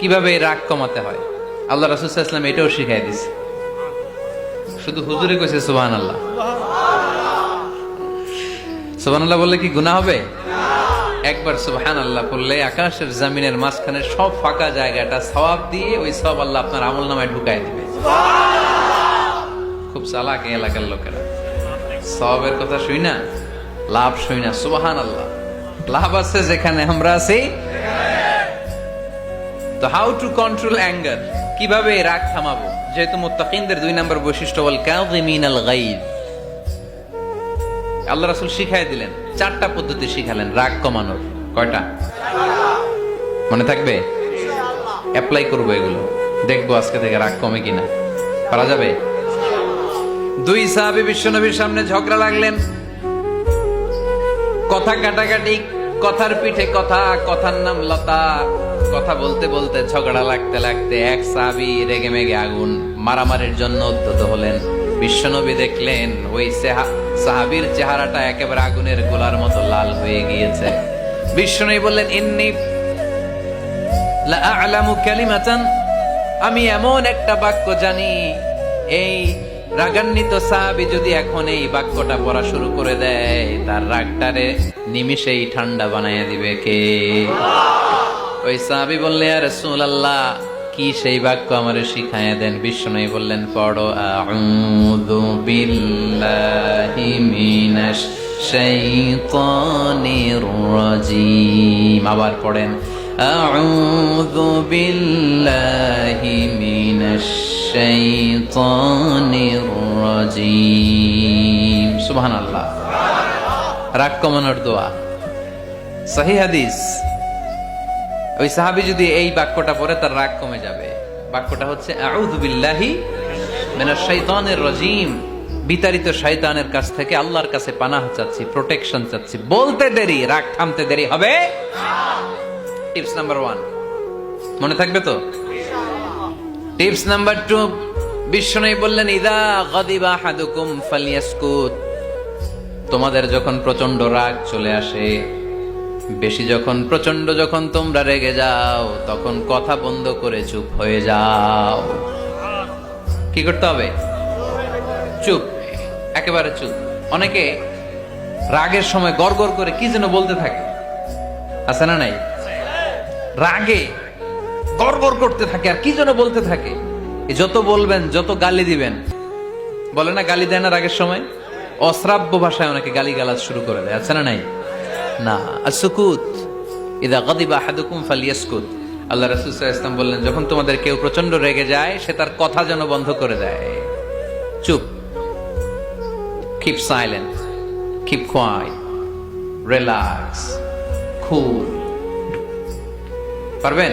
কীভাবে রাগ কমাতে হয়? আল্লাহ রাসুসাল্লাম এটাও শিখাই দিছে। শুধু হুজুরে কইছে সুবাহান আল্লাহ সুবাহান আল্লাহ বললে কি গুনাহ হবে? একবার সুবহান আল্লাহ বললে আকাশের জামিনের মাঝখানে সব ফাঁকা জায়গাটা সওয়াব দিয়ে ওই সব আল্লাহ আপনার আমল নামায় ঢুকাই দিবে। খুব চালাক এলাকার লোকেরা। সবের কথা শুই না, লাভ শুই না সুবাহান আল্লাহ লাভ আছে যেখানে আমরা আছি তো হাউ টু কন্ট্রোল অ্যাঙ্গার কীভাবে রাগ থামাবো? যেহেতু মুত্তাকিনদের দুই নম্বর বৈশিষ্ট্য বল কাযিমিন আল গাইব আল্লাহ রাসূল শিখাই দিলেন, চারটা পদ্ধতি শিখালেন রাগ কমানোর। কয়টা? মনে থাকবে? অ্যাপ্লাই করব এগুলো। দেখব আজকে থেকে রাগ কমে কিনা। পারা যাবে? দুই সাহাবী বিশ্বনবীর সামনে ঝগড়া লাগলেন। কথা কাটাকাটি কথার পিঠে কথা, কথার নাম লতা। কথা বলতে বলতে, ঝগড়া লাগতে লাগতে এক সাবি রেগে মেগে আগুন। মারামারির জন্য উদ্যত হলেন। বিশ্বনবী দেখলেন, ওই সেহা- সাহাবীর চেহারাটা একেবারে আগুনের গোলার মতো লাল হয়ে গিয়েছে। বিশ্বনবী বললেন, ইন্নি আ'লামু কালিমাতান। আমি এমন একটা বাক্য জানি, এই রাগান্বিত সাহাবি যদি এখন এই বাক্যটা পড়া শুরু করে দেয়, তার রাগটারে নিমিষেই ঠান্ডা বানাইয়া দিবে কে? ওই সাহাবি বললে আর রাসূলুল্লাহ, কি সেই বাক্য আমারে শিখাইয়া দেন? বিষ্ণু বললেন, পড়ো, আউযু বিল্লাহি মিনাশ শাইতানির রাজিম। আবার পড়েন, আউযু বিল্লাহি শাইতানির রাজিম। রাগ কমানোর দোয়া। হাদিস। ওই যদি এই বাক্যটা পড়ে, তার রাগ কমে যাবে। বাক্যটা হচ্ছে, আউযু বিল্লাহি বিতাড়িত কাছ থেকে আল্লাহর কাছে পানাহ চাচ্ছি, প্রোটেকশন চাচ্ছি। বলতে দেরি, রাগ থামতে দেরি হবে। টিপস নাম্বার ওয়ান মনে থাকবে তো? টিপস নাম্বার টু বিষ্ণু বললেন, ইদা গদিবা হাদুকুম ফালিয়াসকুত তোমাদের যখন প্রচণ্ড রাগ চলে আসে, বেশি যখন প্রচণ্ড যখন তোমরা রেগে যাও, তখন কথা বন্ধ করে চুপ হয়ে যাও। কি করতে হবে? চুপ, একেবারে চুপ। অনেকে রাগের সময় গড় করে কি যেন বলতে থাকে। আছে না নাই? রাগে গড়গড় করতে থাকে আর কি যেন বলতে থাকে। যত বলবেন, যত গালি দিবেন, বলে না গালি দেয় না রাগের সময়? অশ্রাব্য ভাষায় অনেকে গালি গালাজ শুরু করে দেয়, আছে না নাই? না আসুকুত ইদা গদিবা আহাদুকুম ফালিয়াসকুত। আল্লাহ রাসূল ওয়াসাল্লাম বললেন, যখন তোমাদের কেউ প্রচণ্ড রেগে যায়, সে তার কথা যেন বন্ধ করে দেয়। চুপ। Keep silent keep quiet relax cool পারবেন?